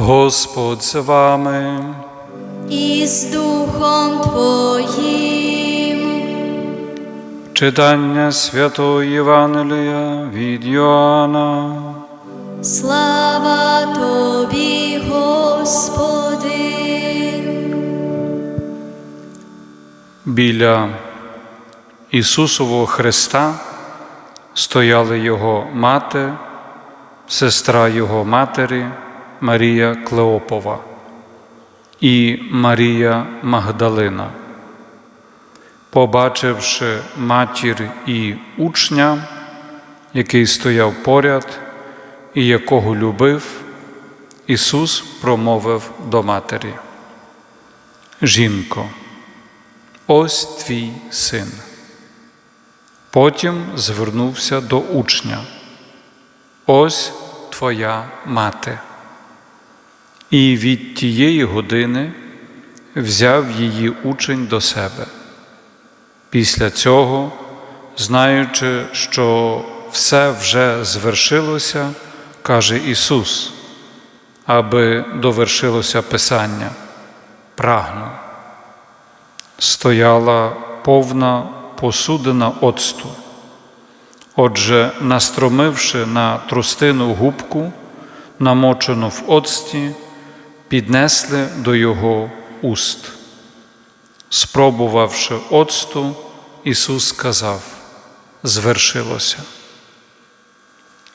Господь з вами. і з Духом Твоїм. Читання Святого Євангелія від Йоанна. Слава Тобі, Господи. Біля Ісусового Христа стояли Його мати, сестра Його матері Марія Клеопова і Марія Магдалина. Побачивши матір і учня, який стояв поряд і якого любив, Ісус промовив до матері: Жінко, ось твій син. Потім звернувся до учня. Ось твоя мати. І від тієї години взяв її учень до себе. Після цього, знаючи, що все вже звершилося, каже Ісус, аби довершилося Писання, прагну. Стояла повна посудина оцту. Отже, настромивши на трустину губку, намочену в оцті, піднесли до його уст. Спробувавши оцту, Ісус сказав: звершилося.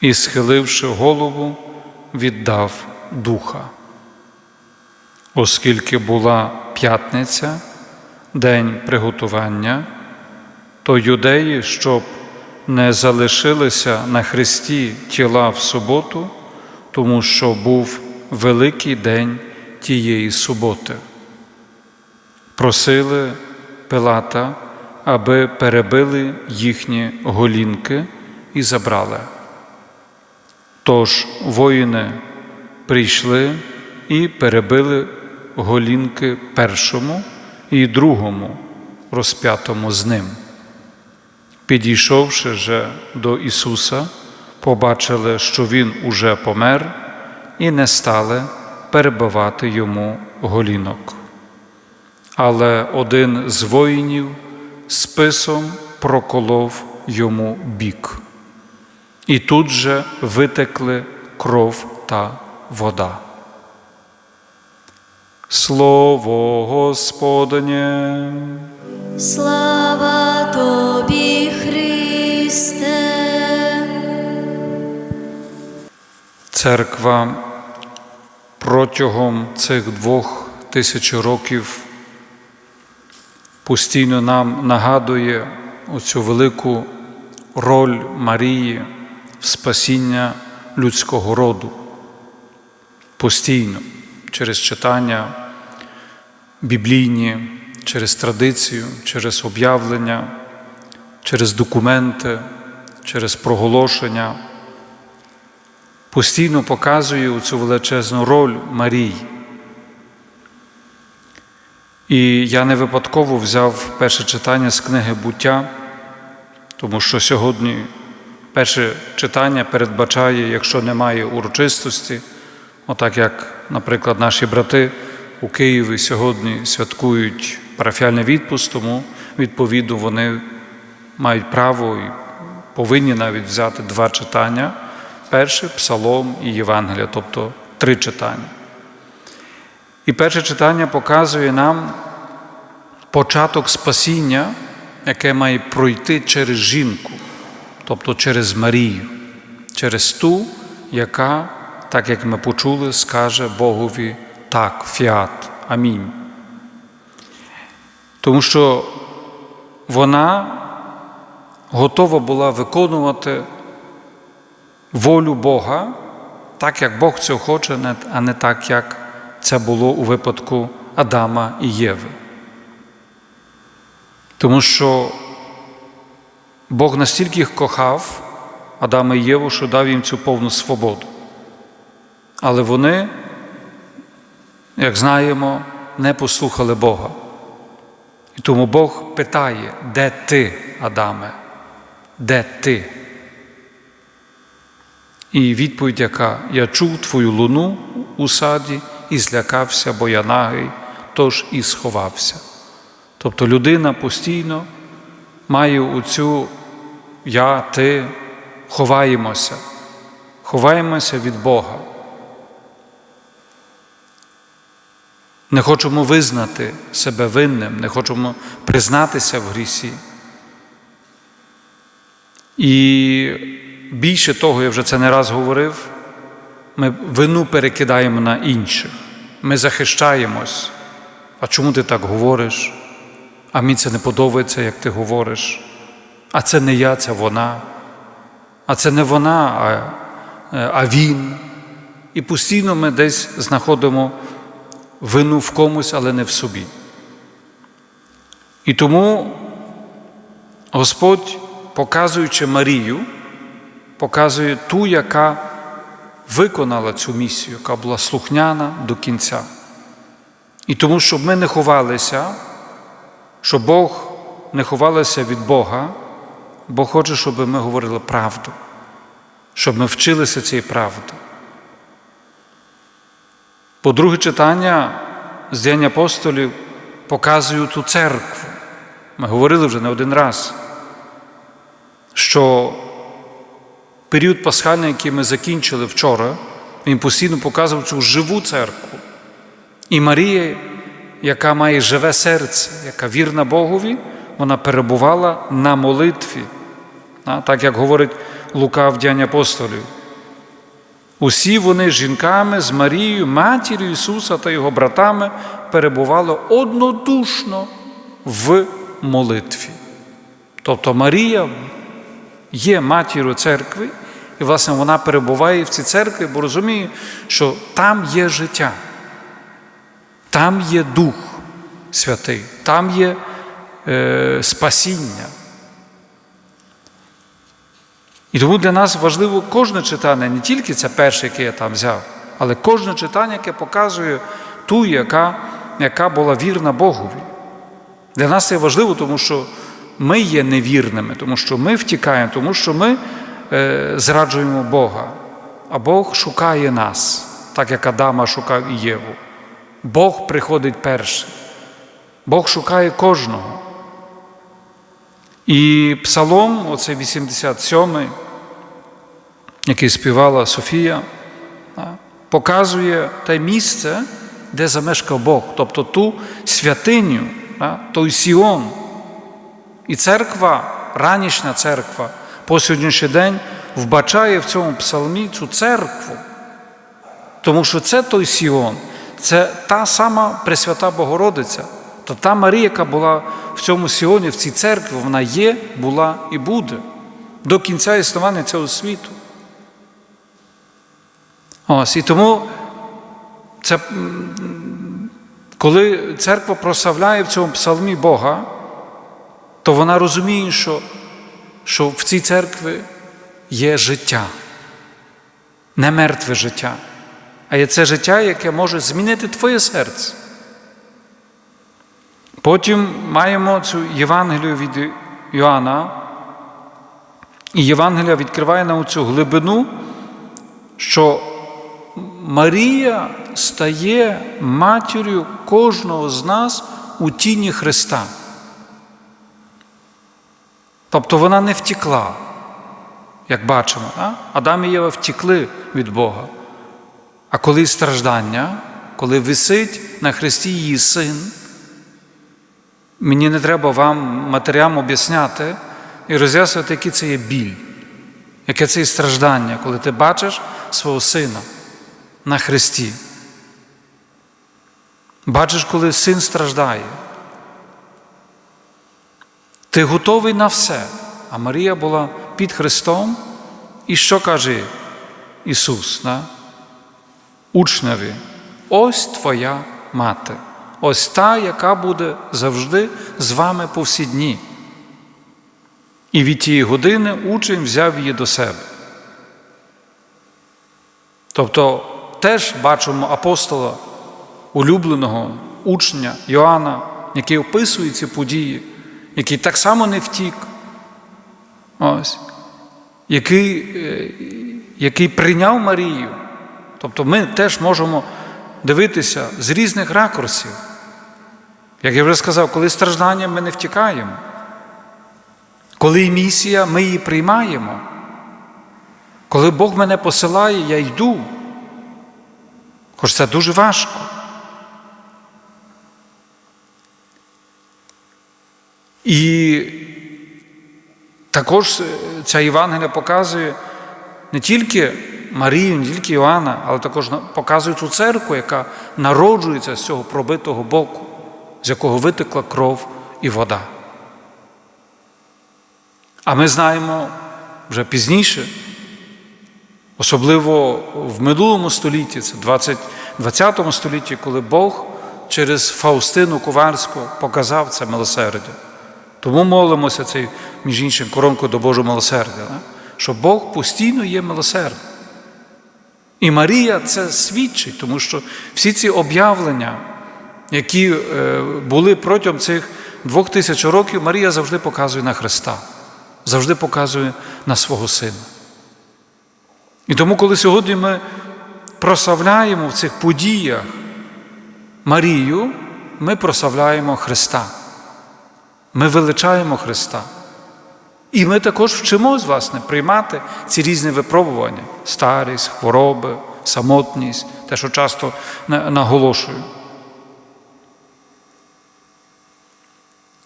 І, схиливши голову, віддав духа. Оскільки була п'ятниця, день приготування, то юдеї, щоб не залишилися на Христі тіла в суботу, тому що був великий день тієї суботи. Просили Пилата, аби перебили їхні голінки і забрали. Тож воїни прийшли і перебили голінки першому і другому, розп'ятому з ним. Підійшовши же до Ісуса, побачили, що Він уже помер, і не стали перебивати йому голінок. Але один з воїнів списом проколов йому бік, і тут же витекли кров та вода. Слово Господнє. Слава Тобі, Христе. Церква протягом цих двох тисяч років постійно нам нагадує оцю велику роль Марії в спасіння людського роду. Постійно через читання біблійні, через традицію, через об'явлення, через документи, через проголошення постійно показує цю величезну роль Марії. І я не випадково взяв перше читання з книги буття, тому що сьогодні перше читання передбачає, якщо немає урочистості, отак як, наприклад, наші брати у Києві сьогодні святкують парафіальний відпуск, тому відповідно вони мають право і повинні навіть взяти два читання. Перше псалом і Євангелія, тобто три читання. І перше читання показує нам початок спасіння, яке має пройти через жінку, тобто через Марію, через ту, яка, так як ми почули, скаже Богові так, фіат, амінь. Тому що вона готова була виконувати волю Бога, так як Бог цього хоче, а не так, як це було у випадку Адама і Єви. Тому що Бог настільки їх кохав, Адама і Єву, що дав їм цю повну свободу. Але вони, як знаємо, не послухали Бога. І тому Бог питає, де ти, Адаме? Де ти? І відповідь, яка я чув твою луну у саді і злякався, бо я нагий, тож і сховався. Тобто людина постійно має оцю я, ти, ховаємося, ховаємося від Бога. Не хочемо визнати себе винним, не хочемо признатися в грісі. І більше того, я вже це не раз говорив, ми вину перекидаємо на інших. Ми захищаємось. А чому ти так говориш? А мені це не подобається, як ти говориш. А це не я, це вона. А це не вона, а, а він. І постійно ми десь знаходимо вину в комусь, але не в собі. І тому Господь, показуючи Марію, показує ту, яка виконала цю місію, яка була слухняна до кінця. І тому, щоб ми не ховалися, щоб Бог не ховалися від Бога, Бог хоче, щоб ми говорили правду, щоб ми вчилися цієї правди. По друге читання з діянь апостолів показує ту церкву. Ми говорили вже не один раз, що період пасхальний, який ми закінчили вчора, він постійно показував цю живу церкву. І Марія, яка має живе серце, яка вірна Богові, вона перебувала на молитві, так як говорить Лука в Діянь апостолів. Усі вони жінками, з Марією, матір'ю Ісуса та його братами перебували однодушно в молитві. Тобто Марія є матір'ю церкви, і, власне, вона перебуває в цій церкві, бо розуміє, що там є життя, там є Дух Святий, там є е, спасіння. І тому для нас важливо кожне читання, не тільки це перше, яке я там взяв, але кожне читання, яке показує ту, яка, яка була вірна Богові. Для нас це важливо, тому що ми є невірними, тому що ми втікаємо, тому що ми зраджуємо Бога, а Бог шукає нас, так як Адама шукав і Єву. Бог приходить перший. Бог шукає кожного. І псалом, оце 87-й, який співала Софія, показує те місце, де замешкав Бог, тобто ту святиню, той Сіон. І церква, ранішня церква, по сьогоднішній день вбачає в цьому псалмі цю церкву. Тому що це той Сіон, це та сама Пресвята Богородиця, то та Марія, яка була в цьому Сіоні, в цій церкві, вона є, була і буде до кінця існування цього світу. Ось, І тому, це, коли церква прославляє в цьому псалмі Бога, то вона розуміє, що, що в цій церкві є життя, не мертве життя, а є це життя, яке може змінити твоє серце. Потім маємо цю Євангелію від Йоанна, і Євангелія відкриває нам цю глибину, що Марія стає матір'ю кожного з нас у тіні Христа. Тобто вона не втекла, як бачимо. А? Адам і Єва втекли від Бога. А коли страждання, коли висить на Христі її син, мені не треба вам матерям об'ясняти і роз'яснювати, який це є біль, яке це є страждання, коли ти бачиш свого сина на Христі. Бачиш, коли син страждає. Ти готовий на все. А Марія була під Христом. І що каже Ісус? Да? Учневі? Ось твоя мати, ось та, яка буде завжди з вами по всі дні. І від тієї години учень взяв її до себе. Тобто теж бачимо апостола, улюбленого учня Йоанна, який описує ці події, який так само не втік, ось, який, який прийняв Марію. Тобто ми теж можемо дивитися з різних ракурсів. Як я вже сказав, коли страждання ми не втікаємо, коли місія, ми її приймаємо. Коли Бог мене посилає, я йду. Хоч це дуже важко. І також е, ця Євангелія показує не тільки Марію, не тільки Іоанна, але також показує цю церкву, яка народжується з цього пробитого боку, з якого витекла кров і вода. А ми знаємо вже пізніше, особливо в минулому столітті, це 20, 20 столітті, коли Бог через Фаустину Коварську показав це милосердя. Тому молимося цей, між іншим, коронку до Божого милосердя, що Бог постійно є милосердним. І Марія це свідчить, тому що всі ці об'явлення, які е, були протягом цих двох тисяч років, Марія завжди показує на Христа, завжди показує на свого Сина. І тому, коли сьогодні ми прославляємо в цих подіях Марію, ми прославляємо Христа. Ми величаємо Христа. І ми також вчимось, власне, приймати ці різні випробування: старість, хвороби, самотність, те, що часто на- наголошую.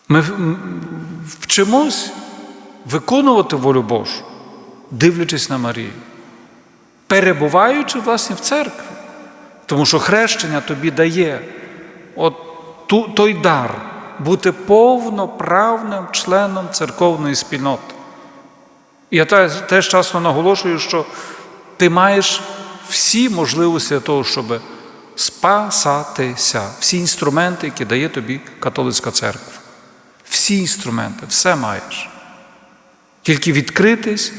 Ми вчимось виконувати волю Божу, дивлячись на Марію, перебуваючи власне в церкві. Тому що хрещення тобі дає от той дар бути повноправним членом церковної спільноти. Я теж, часто наголошую, що ти маєш всі можливості для того, щоб спасатися, всі інструменти, які дає тобі католицька церква. Всі інструменти, все маєш. Тільки відкритись,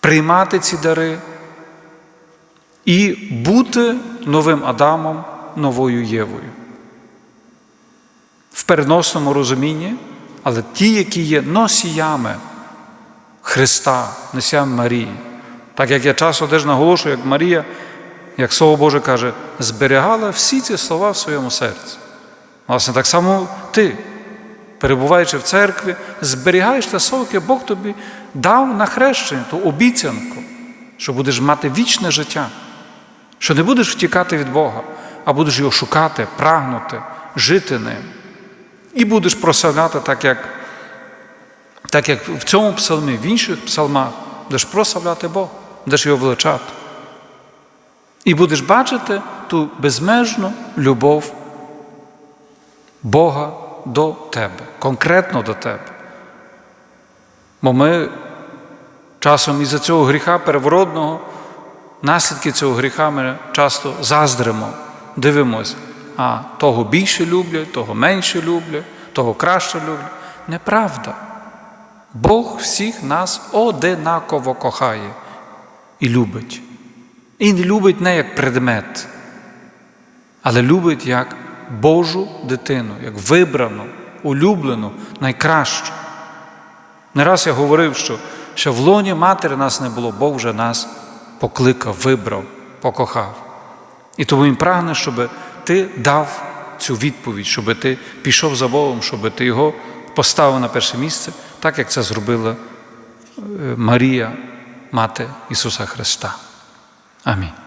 приймати ці дари і бути новим Адамом, новою Євою. В переносному розумінні, але ті, які є носіями Христа, носіями Марії. Так як я часто теж наголошую, як Марія, як Слово Боже каже, зберігала всі ці слова в своєму серці. Власне, так само ти, перебуваючи в церкві, зберігаєш те слово, яке Бог тобі дав на хрещення, ту обіцянку, що будеш мати вічне життя, що не будеш втікати від Бога, а будеш його шукати, прагнути, жити ним. І будеш прославляти так, як, так як в цьому псалмі, в інших псалмах, будеш прославляти Бога, будеш його величати. І будеш бачити ту безмежну любов Бога до тебе, конкретно до тебе. Бо ми часом із-за цього гріха переворотного, наслідки цього гріха ми часто заздримо, дивимося, а того більше люблять, того менше люблять, того краще люблять. Неправда. Бог всіх нас одинаково кохає і любить. І не любить не як предмет, але любить як Божу дитину, як вибрану, улюблену, найкращу. Не раз я говорив, що ще в лоні матері нас не було, Бог вже нас покликав, вибрав, покохав. І тому Він прагне, щоб ти дав цю відповідь, щоб ти пішов за Богом, щоб ти його поставив на перше місце, так як це зробила е, Марія, мати Ісуса Христа. Амінь.